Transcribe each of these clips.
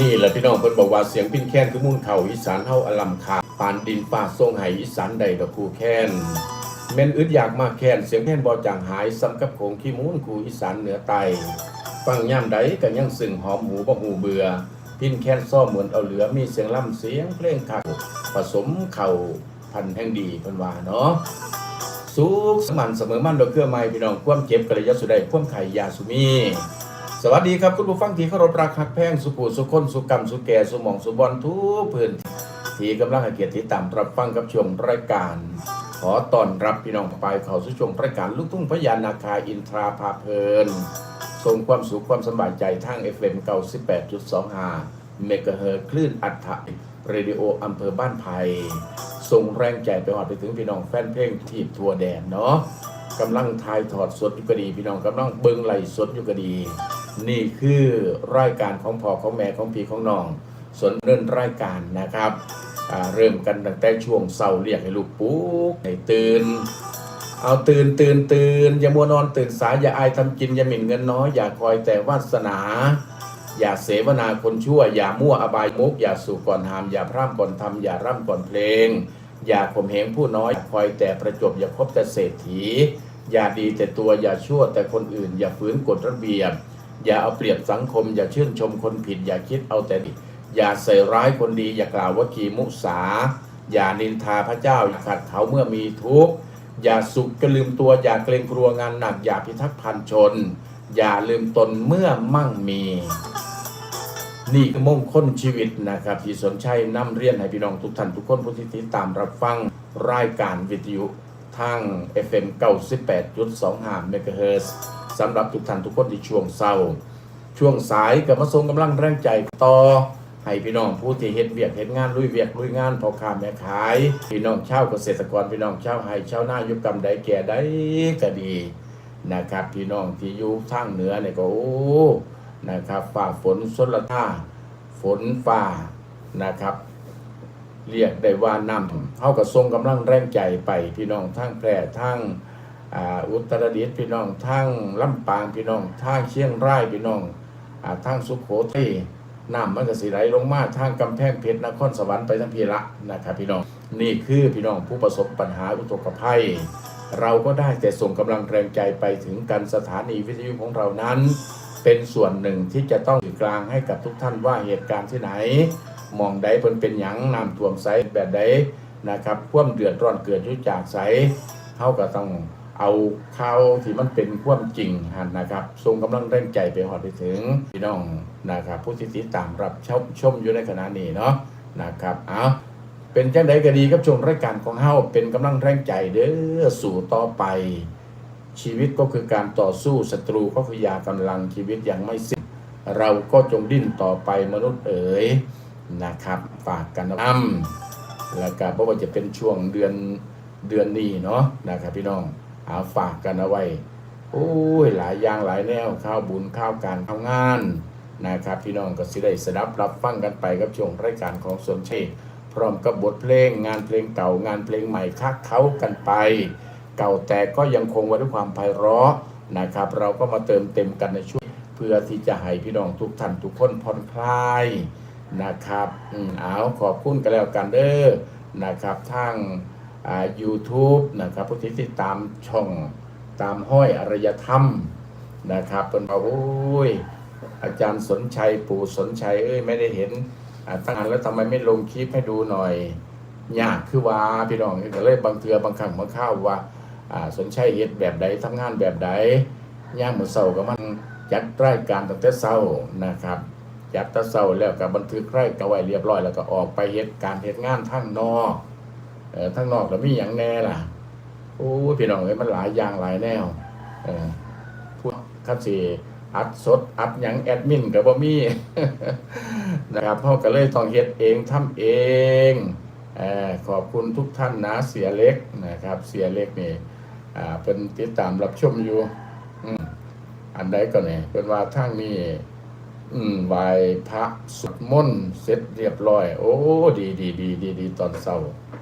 นี่แหละพี่น้องเพิ่นบอกว่าเสียงปิ้นแค้นคือมุ่นเข่าอีสานเฮาอลัมคาปานดินฟ้าทรงไหอีสานใดดอกคูแค้นแม่นอึดอยากมากแค้นเสียงแค้นบ่จางหายซ้ำกับโขงขี้มูนคูอีสานเหนือไตฟังย่ำใดก็ยังซึ่งหอมหูบ่หูเบื่อ พินแค้นซ่อมเหมือนเอาเหลือมีเสียงล่ำเสียงเพลงคักผสมเข่าพันแห่งดีเพิ่นว่าเนาะสุขสมันเสมอมันโดยเครือไม้พี่น้อง ความเจ็บกระยะสุดใดความไข่ยาสุมี สวัสดีครับคุณผู้ฟังที่เคารพรักหักแพงสุขูสุคนสุกรรมสุแก่สุหมองสุบอลทุกพื้นที่กำลังให้เกียรติที่ตามรับฟังกับช่วงรายการ ขอต้อนรับพี่น้องไปเข้าสู่ช่วงรายการลูกทุ่งพญานาคาอินทราพาเพลินส่งความสุขความสบายใจทาง FM 98.25เมกะเฮิร์คลื่นอัฐะเรดิโออำเภอบ้านไผ่ส่งแรงใจไปหอดไปถึงพี่น้องแฟนเพลงทีบทัวแดนเนาะกำลังทายถอดสดอยู่ก็ดี พี่น้องกำลังเบิงไหลสดอยู่ก็ดี นี่คือรายการของพ่อของแม่ของพี่ของน้องสนเริ่นรายการนะครับเริ่มกันตั้งแต่ช่วงเศร้าเรียกให้ลูกปุ๊กให้ตื่น เอาตื่นตื่นตื่นอย่ามัวนอนตื่นสายอย่าอายทำกินอย่าหมิ่นเงินน้อยอย่าคอยแต่วาสนา อย่าเสวนาคนชั่ว อย่ามั่วอบายมุก อย่าสู่ก่อนหาม อย่าพร่ำก่อนทำอย่าร่ำก่อนเพลง อย่าข่มเหงผู้น้อยคอยแต่ประจบอย่าคบแต่เศรษฐี อย่าดีแต่ตัวอย่าชั่วแต่คนอื่น อย่าฝืนกฎระเบียบ อย่าเอาเปรียบสังคม อย่าชื่นชมคนผิด อย่าคิดเอาแต่ดีอย่าใส่ร้ายคนดี อย่ากล่าวว่ากีมุสา อย่านินทาพระเจ้าอย่าขัดเขาเมื่อมีทุกข์อย่าสุขก็ลืมตัว อย่าเกรงกลัวงานหนัก อย่าพิทักษ์พันชน อย่าลืมตนเมื่อมั่งมี นี่คือมงคลชีวิตนะครับที่สนชัยนำเรียนให้พี่น้องทุกท่านทุกคนผู้ที่ติดตามรับฟังรายการวิทยุทาง FM 98.25 MHz สำหรับทุกท่านทุกคนที่ช่วงเศร้า ช่วงสายกับมาทรงกำลังแรงใจต่อให้พี่น้องผู้ที่เฮ็ดเวียกเฮ็ดงานลุยเวียกลุยงานพอค้าแม่ขาย พี่น้องชาวเกษตรกรพี่น้องชาวไร่ชาวนายุกรรมใดแก่ใดก็ดีนะครับ พี่น้องที่อยู่ทางเหนือเนี่ยก็โอ้นะครับฝ่าฝนสนละท่าฝนฝ่านะครับ เรียกได้ว่าน้ำเฮาก็ทรงกำลังแรงใจไปพี่น้องทางแพร่ทาง อ่าอุตรดิตถ์พี่น้องทางลำปางพี่น้องทางเชียงรายพี่น้องอ่าทางสุโขทัยน้ำมันก็สิไหลลงมาทางกำแพงเพชรนครสวรรค์ไปทั้งพีละนะครับพี่น้องนี่คือพี่น้องผู้ประสบปัญหาอุทกภัย เราก็ได้แต่ส่งกำลังแรงใจไปถึงกันสถานีวิทยุของเรานั้น เป็นส่วนหนึ่งที่จะต้องอยู่กลางให้กับทุกท่านว่าเหตุการณ์ที่ไหนมองใดเพิ่นเป็นหยังน้ำท่วมใสแบบใดนะครับความเดือดร้อนเกิดอยู่จากใสเฮาก็ต้อง เอาข่าวที่มันเป็นความจริงหันนะครับส่งกำลังแรงใจไปหอดไปถึงพี่น้องนะครับผู้ที่ติดตามรับชมชมอยู่ในขณะนี้เนาะนะครับเอาเป็นจังไดก็ดีกับชมรายการของเฮาเป็นกำลังแรงใจเด้อสู่ต่อไป ชีวิตก็คือการต่อสู้ศัตรูก็คือยากำลังชีวิตยังไม่สิ้นเราก็จงดิ้นต่อไปมนุษย์เอ๋ยนะครับฝากกันนะแล้วก็เพราะว่าจะเป็นช่วงเดือนเดือนนี้เนาะนะครับพี่น้อง เอาฝากกันเอาไว้โอ้ยหลายอย่างหลายแนวข้าวบุญข้าวการข้าวงานนะครับ พี่น้องก็สิได้สดับรับฟังกันไปกับช่วงรายการของสนเชษพร้อมกับบทเพลงงานเพลงเก่างานเพลงใหม่คักเขากันไป เก่าแต่ก็ยังคงไว้ด้วยความไพเราะนะครับ เราก็มาเติมเต็มกันในช่วงเพื่อที่จะให้พี่น้องทุกท่านทุกคนผ่อนคลายนะครับอืมเอาขอบคุณกันแล้วกันเด้อนะครับทาง อ่า YouTube นะครับผู้ที่ติดตามช่องตามห้อยอารยธรรมนะครับเป็นว่าโอ้ยอาจารย์สนชัยปู่สนชัยเอ้ยไม่ได้เห็นอ่าตั้งนานแล้วทำไมไม่ลงคลิปให้ดูหน่อยยากคือว่าพี่น้องก็เลยบางเทือบางครั้งบางข้าวว่าอ่าสนชัยเฮ็ดแบบใดทำงานแบบใดย่างหมือเสาก็มันจัดรายการตั้งแต่เช้านะครับจัดแต่เช้าแล้วก็บันทึกรายการไว้เรียบร้อยแล้วก็ออกไปเฮ็ดการเฮ็ดงานทั้งนอก เออทั้งนอกแล้วมีหยังแน่ล่ะโอ้ยพี่น้องเอ้ยมันหลายอย่างหลายแนวเออพูดคันสิอัดสด อัดหยังแอดมินก็บ่มีนะครับเฮาก็เลยต้องเฮ็ดเองทำเองเออขอบคุณทุกท่านนะเสียเล็กนะครับ เสียเล็กนี่อ่าเป็นติดตามรับชมอยู่อันใดก็เนี่ยเป็นว่าทางนี้ อืมไหวพระสวดมนต์เสร็จเรียบร้อย โอ้ดีดีดีดีดีตอนเช้า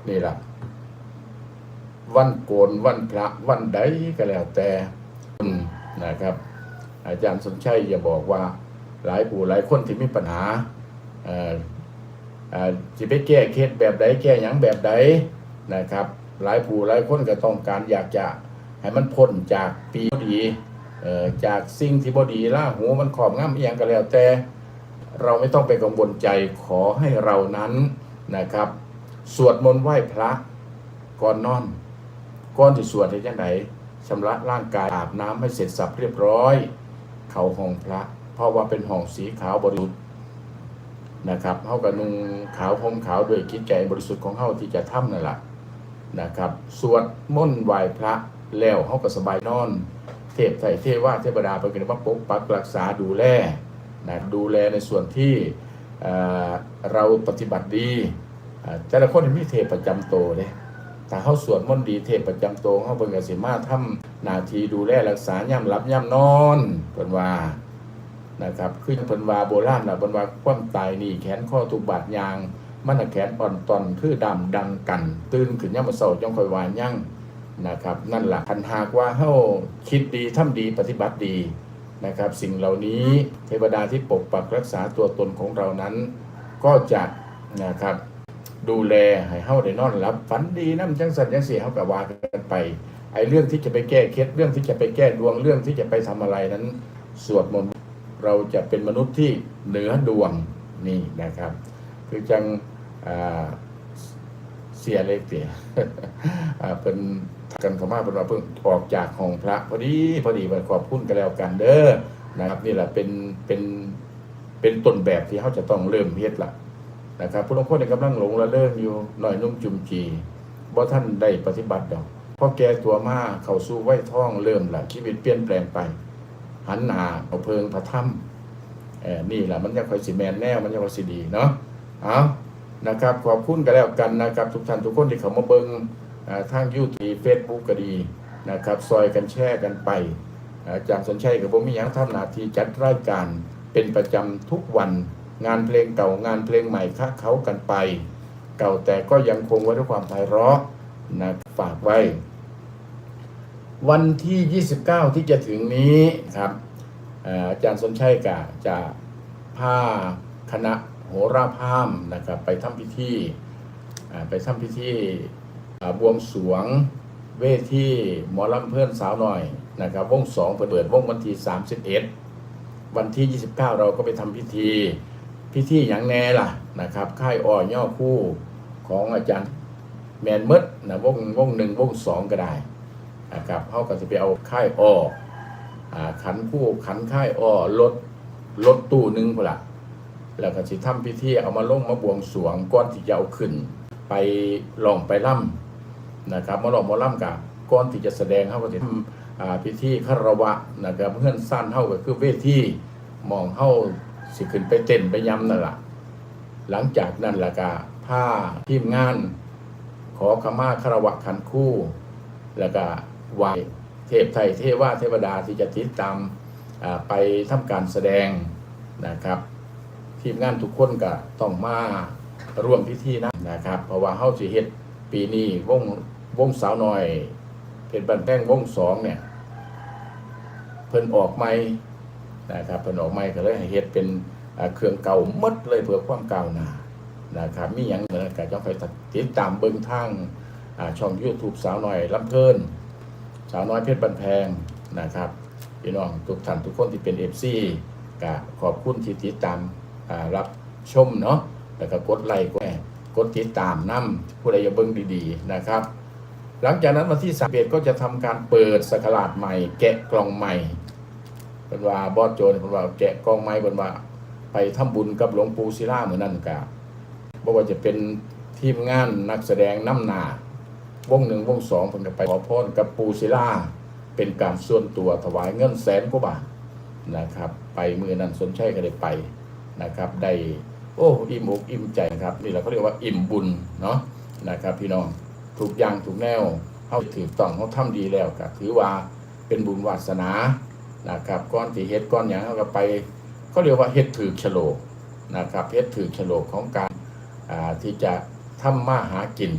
นี่ล่ะ วันโกนวันพระวันใดก็แล้วแต่นะครับ อาจารย์สมชัยอย่าบอกว่า หลายผู้หลายคนที่มีปัญหาเอ่ออ่าสิไปแก้เคสแบบใดแก้หยังแบบใดนะครับ หลายผู้หลายคนก็ต้องการอยากจะให้มันพ้นจากปีดี จากสิ่งที่บดีล่าหูมันขอบงำอียงก็แล้วแต่เราไม่ต้องไปกังวลใจขอให้เรานั้นนะครับ สวดมนต์ไหว้พระก่อนนอนก่อนที่สวดให้จังไหนชำระร่างกายอาบน้ำให้เสร็จสับเรียบร้อย เข่าห้องพระ เพราะว่าเป็นห้องสีขาวบริสุทธิ์นะครับเฮากับนุงขาวห่มขาวด้วยคิดใจบริสุทธิ์ของเฮาที่จะทำนั่นแหละนะครับ สวดมนต์ไหว้พระแล้วเฮาก็สบายนอน เทพไทยเทว่าเทวดาเป็นกันว่าปกปักรักษาดูแลนะดูแลในส่วนที่เเราปฏิบัติดีแต่ละคนมีเทพประจำตัวเด้ถ้าเขาสวดมนต์ดีเทพประจำตัวเขาเพิ่นกสิมาทำนาทีดูแลรักษาย่ำรับย่ำนอนเพิ่นว่านะครับคือเพิ่นว่าโบราณน่ะเพิ่นว่าความตายนี่แขนข้อทุกบาดยางมันแขนอ่อนตอนคือดำดังกัน ตื่นขึ้นยามมื้อเช้าจังคอยวายั่ง นะครับนั่นหละคันหากว่าเฮาคิดดีทำดีปฏิบัติดีนะครับ สิ่งเหล่านี้เทวดาที่ปกปักรักษาตัวตนของเรานั้น ก็จะนะครับดูแลให้เฮาได้นอนหลับฝันดีน้ำจังสันจังเสียเฮาก็ว่ากันไปไอ้เรื่องที่จะไปแก้เคล็ดเรื่องที่จะไปแก้ดวงเรื่องที่จะไปทำอะไรนั้น สวดมนต์เราจะเป็นมนุษย์ที่เหนือดวงนี่นะครับ คือจังเสียเล็กเสียเป็น กันเขามาเป็นว่าเพิ่งออกจากห้องพระพอดีพอดีมันขอบคุณกันแล้วกันเด้อนะครับนี่แหละเป็นเป็นเป็นต้นแบบที่เขาจะต้องเริ่มเฮ็ดละนะครับผู้ลงโทษในกำลังหลงละเลิงอยู่หน่อยนุ่มจุมจีบ่ท่านได้ปฏิบัติดอกพอแกตัวมาเข้าสู่ไว้ท้องเริ่มละชีวิตเปลี่ยนแปลงไป หันหน้าเอาเพิงพระถ้ำเออนี่แหละมันจะคอยสิแมนแน่มันจะคอยสิดีเนาะเอานะครับขอบคุณกันแล้วกันนะครับ ทุกท่านทุกคนที่เขามาเบิงอ่า ทางยูทูบเฟซบุ๊กก็ดีนะครับซอยกันแชร์กันไปอาจารย์สนชัยกับผมมีย่างทำหน้าที่จัดรายการเป็นประจำทุกวันงานเพลงเก่างานเพลงใหม่ค้าเขากันไป เก่าแต่ก็ยังคงไว้ด้วยความไพเราะนะฝากไว้ วันที่ 29 ที่จะถึงนี้ครับอาจารย์สนชัยกะจะพาคณะโหราพามนะครับไปทำพิธีไปทำพิธี บวงสวงเวทีหมอลำเพื่อนสาวหน่อยนะครับวงสองเปิดวงวันที่ 31 วันที่ 29 เราก็ไปทำพิธี พิธีอย่างแน่ล่ะนะครับค่ายอ้อย่อคู่ของอาจารย์แมนมดนะวงวงหนึ่งวงสองก็ได้นะครับเขาก็จะไปเอาค่ายอ้อขันคู่ขันค่ายอ้อรถรถตู้หนึ่งพละแล้วก็สิทำพิธีเอามาลงมาบวงสวงก่อนที่จะเอาขึ้น ไปลองไปล่ำ นะครับมาลองมาล่ำกับก่อนที่จะแสดงเขาก็จะทำอ่าพิธีคารวะนะครับเพื่อนสั้นเท่าก็คือเวทีมองเท่าสิขึ้นไปเต้นไปยำนั่นละหลังจากนั้นละกาผ้าทีมงาน ขอขมาคารวะขันคู่ แล้วก็ไหวเทพไทยเทว่าเทวดาที่จะติดตามอ่าไปทำการแสดงนะครับทีมงานทุกคนก็ต้องมาร่วมพิธีนะนะครับ เพราะว่าเฮาสิเฮ็ดปีนี้วง วงสาวน้อยเพชรบันแป้งวงสองเนี่ยเพิ่นออกใหม่นะครับผนออกไม้ก็เลยให้เฮ็ดเป็นเครื่องเก่าหมดเลยเพื่อความเก้าหนานะครับมีอย่างเหมือนกับจ้องไปติดตามเบิ่งทางช่อง YouTube สาวน้อยลำเพลินสาวน้อยเพชรบันแพงนะครับพี่น้องทุกท่านทุกคนที่เป็น FC ก็ขอบคุณที่ติดตามรับชมเนาะแล้วก็กดไลค์กดกดติดตามนํผู้ใดอย่าเบิ่งดีๆนะครับ หลังจากนั้นวันที่31ก็จะทำการเปิดสกราชใหม่ แกะกล่องใหม่เป็นว่าบอสโจนเป็นว่าแกะกล่องไม้เป็นว่า ไปทำบุญกับหลวงปู่ศิลาเหมือนนั่นกะบ่ว่าจะเป็นทีมงานนักแสดงน้ำหนาวงหนึ่งวงสองผมจะไปขอพรกับปูศิลาเป็นการส่วนตัวถวายเงินแสนกว่าบาทนะครับ ไปมือนั้นสนใช่ก็ได้ไปนะครับ ได้โอ้อิ่มอกอิ่มใจครับนี่เราก็เรียกว่าอิ่มบุญเนาะนะครับพี่น้อง ถูกอย่างถูกแนวเขาถือต้องเขาทำดีแล้วก็ถือว่าเป็นบุญวาสนานะครับก้อนที่เฮ็ดก้อนอย่างเขาก็ไปเขาเรียกว่าเฮ็ดถือฉลกนะครับเฮ็ดถือฉลกของการที่จะทำมาหากิน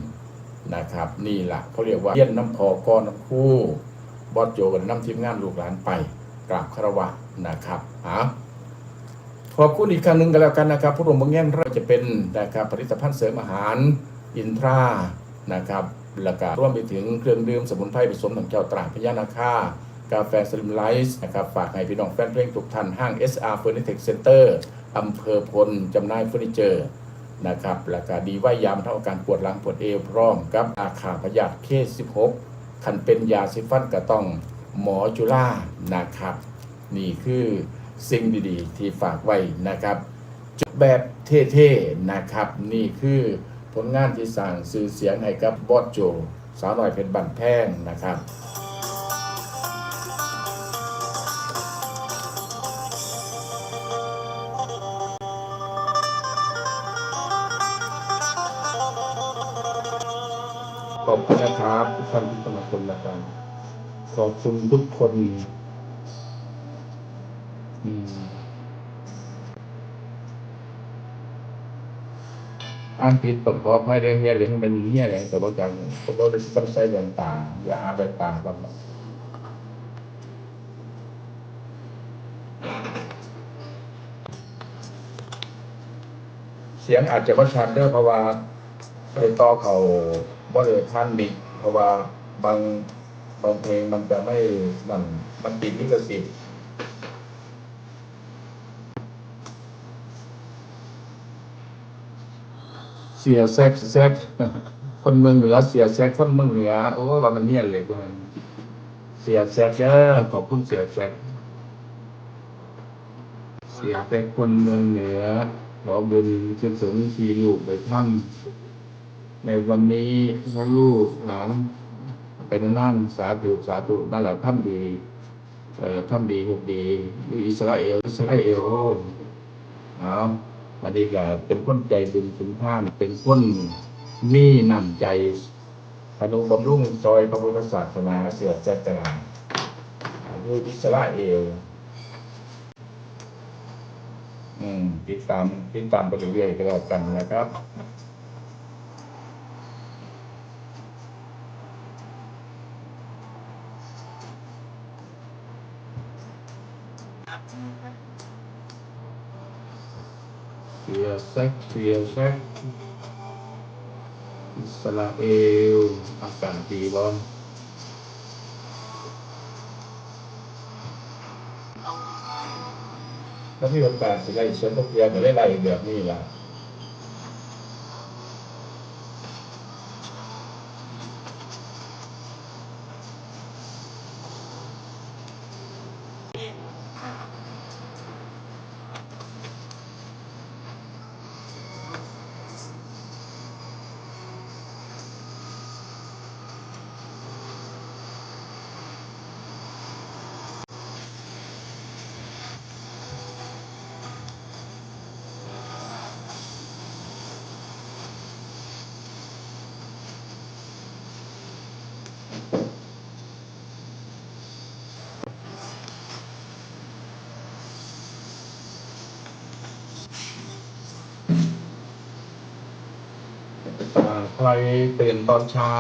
นะครับ นี่แหละเขาเรียกว่าเลี้ยนน้ำพอก้อนน้ำคู่บอสโจกับน้ำทีมงานลูกหลานไปกราบคารวะนะครับอะขอบคุณอีกครั้งหนึ่งกันแล้วกันนะครับผู้ร่วมบางแง่งเราจะเป็นนะครับผลิตภัณฑ์เสริมอาหาร อินทรา นะครับแล้วก็ร่วมไปถึงเครื่องดื่มสมุนไพรผสมน้ำเจ้าตราพญานาคากาแฟสลิมไลท์นะครับฝากให้พี่น้องแฟนเพลงทุกท่านห้าง SR Furniture Center อำเภอพลจำหน่ายเฟอร์นิเจอร์นะครับแล้วก็ดีไว่ายามเท่าการปวดหลังปวดเอวพร้อมกับอาขาพยาธิเคส16คันเป็นยาซิฟันก็ต้องหมอจุฬานะครับ นี่คือสิ่งดีๆ ที่ฝากไว้นะครับ แบบเท่ๆนะครับ นี่คือ ลงานที่สร้างสื่อเสียงให้กับบอสโจ สาวหน่อยเพชรบันแพงนะครับขอบคุณนะครับทุกท่านที่สมัครชมนะครับขอบคุณทุกคน อ่านผิดตกขอไม่ได้เฮียหรือมันเป็นเฮียอะไรแต่ว่าจังผมก็เลยต้องใช้แว่นตาอย่าอาไปตาบ้างเสียงอาจจะว่าชัดเด้อเพราะว่าไปต่อเขาบ่ได้ท่านมิกเพราะว่าบางบางเพลงมันจะไม่มันมันติดลิขสิทธิ์ สียแซกแซกคนเมืองเหนือเสียแซกคนเมืองเหนือโอ้ว่ามันเนี่ยเลยพวกมันเสียแซกเด้อขอบคุณเสียแซกเสียแซกคนเมืองเหนือขอบุญเชิญสมทีลูกไปท่านในวันนี้พระลูกหลานเป็นนั่งสาธุสาธุนั่นแหละท่านดี เอ่อทำดีหุกดี อิสราเอลอิสราเอลเอา วันนี้ก็เป็นคนใจบุญสุนทาน เป็นคนมีน้ำใจพนุบำรุงซอยพระพุทธศาสนาเสือแจกราอยู่อิสราเอลอืมติดตามติดตามไปเรื่อยๆก็แล้วกันนะครับเสียแซกเสียแซกอิสราเอลอากาศดีบ้างถ้ามีโอกาสสิไล่เชิญทุกเรียนก็ได้ไล่แบบนี้ล่ะ ใครตื่นตอนเช้า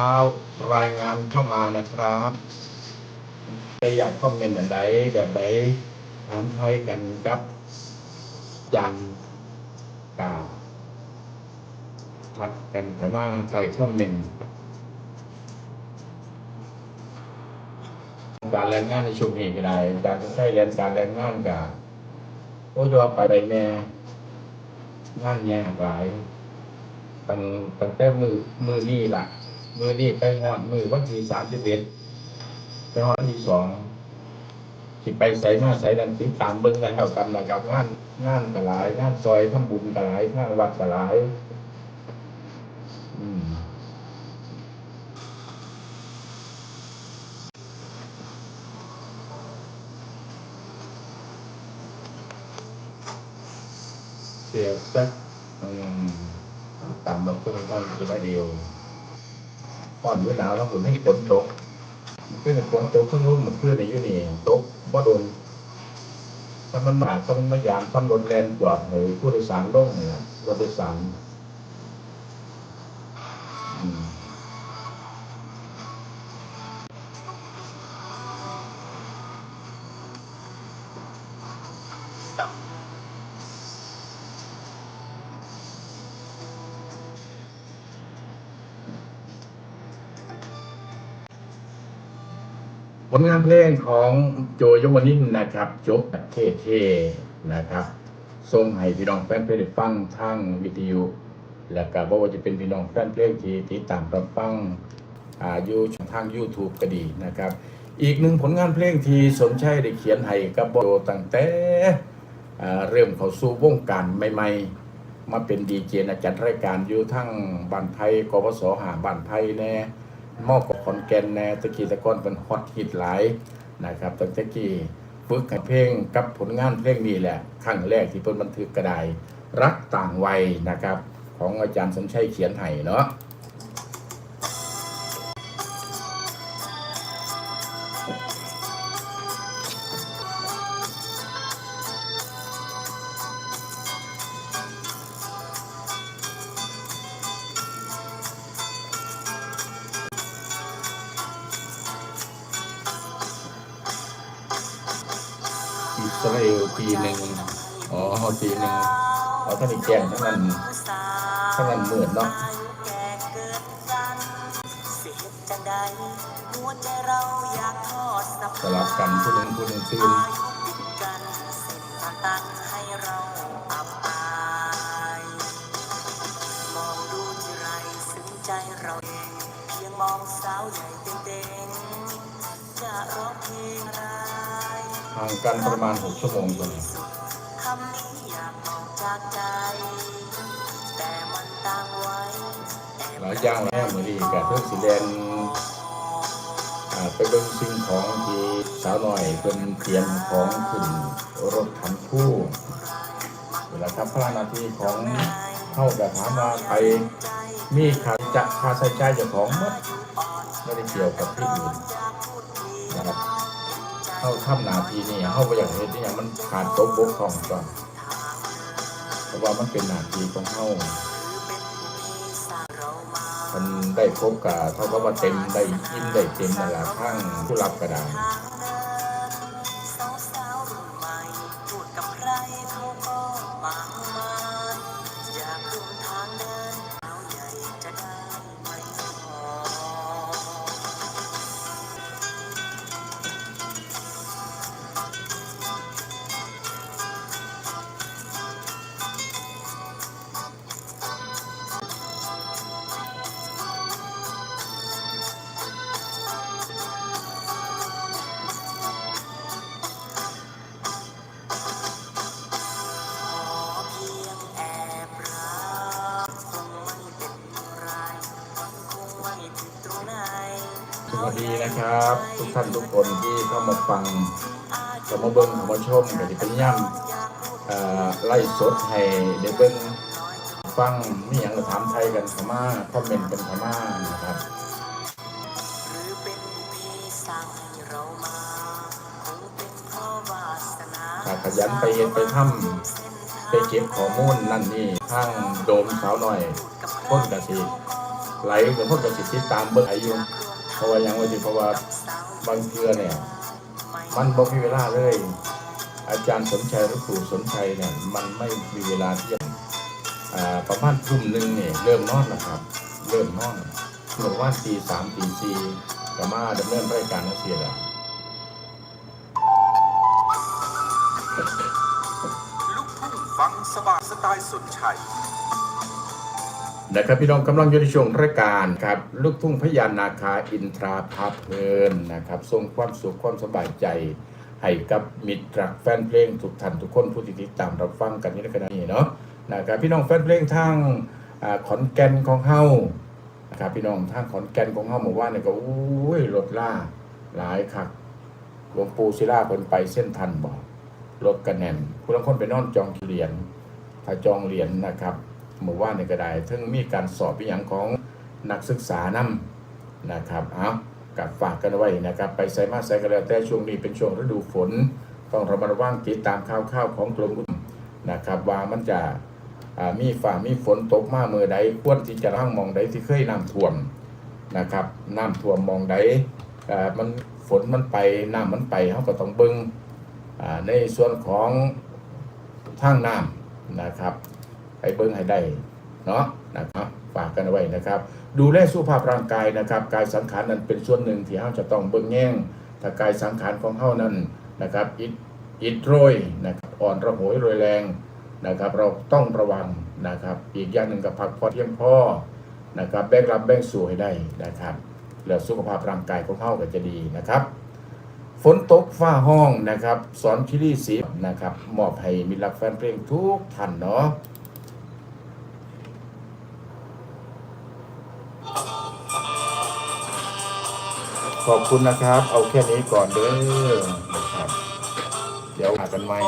รายงานเข้ามานะครับใครอยากคอมเมนต์อะไรแบบไหนถามไทยกันครับจังกาทัดกันแต่ว่าใส่คอมเมนต์การแรงงานในช่วงนี้ก็ได้การใช้เรียนการแรงงานกับโอ้ยว่าไปไปแม่งานแย่หลาย ตั้งตั้งแต่มือมือนี่ล่ะ มือนี่ไปหอดมือวันที่สามสิบเอ็ดไปหอดที่สองสิไปใส่มาใส่ดันติดตามเบิ้งกันเท่ากันนะครับงานงานกระหลายงานซอยทำบุญกระหลายงานวัดกระหลาย อืมเสียสัก ตามแบบก็ต้องจะไปเดียวอ่อนเวลาแล้วผมให้ฝนตกมันขึ้นฝนตกขึ้นนู้นมันเพื่อนในยูนี่ตกบ่โดนถ้ามันมาถ้ามันมายามถ้ามันรถแลนจอดให้ผู้โดยสารลงเนี่ยรถโดยสาร ลงานเพลงของโจยมนินนะครับจบแบบเท่ๆนะครับส่งให้พี่น้องแฟนเพลงได้ฟังทางวิทยุ แล้วก็บอกว่าจะเป็นพี่น้องแฟนเพลงที่ติดตามรับฟังอ่าอยู่ช่องทาง YouTube ก็ดีนะครับ อีกหนึ่งผลงานเพลงที่สมชัยได้เขียนให้กับโจตั้งแต่อ่าเริ่มเข้าสู่วงการใหม่ ๆ มาเป็นดีเจนะจัดรายการอยู่ทั้งบ้านไทยกปสหาบ้านไทยแน่ มอกกับขอนแก่นแนตะกี้ตะก้อนเป็นฮอตฮิตหลายนะครับตั้งตะกี้ฝึกเพลงกับผลงานเพลงนี้แหละครั้งแรกที่เพิ่นบันทึกกระไดรักต่างวัยนะครับ ของอาจารย์สมชัยเขียนไห้เนาะ สราเอลปีหนึ่งอ๋อปีหนึ่งเอาท่านอีกแกงทั้งนั้นทั้งนั้นเหมือนเนาะสลับกันผู้หนึ่งผู้หนึ่งตื่นมองดูที่ไรซึ้งใจเราเองเพียงมองสาวใหญ่เต็งๆจะร้องเพลงอะไร ห่างกันประมาณ 6 ชั่วโมงก่อนคำนี้อยากบอกจากใจแต่มันต่างไว้แอบหลายอย่างแล้วมือดีกับเพื่อนสีแดงไปเบิ่งสิ่งของที่สาวหน่อยเป็นเตรียมของขึ้นรถทันคู่เวลาครับพระนาทีของเข้ากับถามว่าไปมีค่าจะค่าใช้จ่ายเจ้าของหมดไม่ได้เกี่ยวกับที่อื่นนะครับ เข้าทำหนาทีนี่เข้าไปอย่างเห็นที่อย่างมันขาดตบบกพร่องก่อนเพราะว่ามันเป็นหนาทีของเข้ามันได้พบกับเท่ากับว่าเต็มได้ยิ้มได้เต็มนั่นแหละข้างผู้รับกระดาน สวัสดีนะครับ ทุกท่านทุกคนที่เข้ามาฟังเข้ามาเบิ้งเข้ามาชมก็จะเป็นย่ำไล่สดให้เดี๋ยวเบิ้งฟังนี่อย่างเราถามไทยกันขม่าคอมเมนต์กันขม่านะครับถ้าขยันไปเฮ็ดไปทำไปเก็บข้อมูลนั่นนี่ทางโดมสาวหน่อยพ้นกะสิไหลกับพ้นกะสิติดตามเบิ้งอายุ เพราะว่ายังว่าสิเพราะว่าบางเทือเนี่ย มันบ่มีเวลาเลย อาจารย์สมชัยหรือครูสมชัยเนี่ย มันไม่มีเวลาที่จะประมาณทุ่มหนึ่งเนี่ยเริ่มนอนแล้วครับ เริ่มนอนเมื่อว่านตีสามตีสี่ก็มาดำเนินรายการนักเสียแล้วลูกทุ่งฟังสบายสไตล์สนชัย นะครับพี่น้องกำลังอยู่ในช่วงรายการครับลูกทุ่งพญานาคาอินทราภาเพลินนะครับทรงความสุขความสบายใจ ให้กับมิตรรักแฟนเพลงทุกท่านทุกคนผู้ที่ติดตามรับฟังกันอยู่ในขณะนี้เนาะนะครับพี่น้องแฟนเพลงทางอขอนแก่นของเฮานะครับพี่น้องทางขอนแก่นของเฮาเมื่อวานนี่ก็อุ้ยรถล่าหลายคักหลวงปู่ศิลาเพิ่นไปเส้นทันบ่รถกระแน่นผู้ลางคนไปนอนจองเหรียญถ้าจองเหรียญนะครับ เมื่อวานนี่ก็ได้ถึงมีการสอบอีหยังของนักศึกษานำนะครับเอากับฝากกันไว้นะครับ ไปใส่มาใส่กันแล้วแต่ช่วงนี้เป็นช่วงฤดูฝน ต้องระมัดระวังติดตามข่าวข้าวของกรมอุตุนะครับว่ามันจะมีฝ่ามีฝนตกมาเมื่อใดควรที่จะร่างมองใดที่เคยน้ำท่วมนะครับน้ำท่วมมองใดอ่มันฝนมันไปน้ำมันไปเขาก็ต้องเบิ้งในส่วนของทางน้ำนะครับ ไปเบิ้งให้ได้เนาะนะครับฝากกันไว้นะครับ ดูแลสุขภาพร่างกายนะครับ กายสังขารนั้นเป็นส่วนหนึ่งที่เราจะต้องเบิ้งแย่งถ้ากายสังขารของเฮานั้นนะครับอิดอิดโรยนะครับอ่อนระโหยโรยแรงนะครับ เราต้องระวังนะครับ อีกอย่างหนึ่งกับพักผ่อเพียงพอนะครับแบ่งรับแบ่งสู่ให้ได้นะครับแล้วสุขภาพร่างกายของเฮาก็จะดีนะครับฝนตกฟ้าห้องนะครับ สอนคิรีสีนะครับ มอบให้มิตรรักแฟนเพลงทุกท่านเนาะ ขอบคุณนะครับ เอาแค่นี้ก่อนเด้อนะครับเดี๋ยวหากันใหม่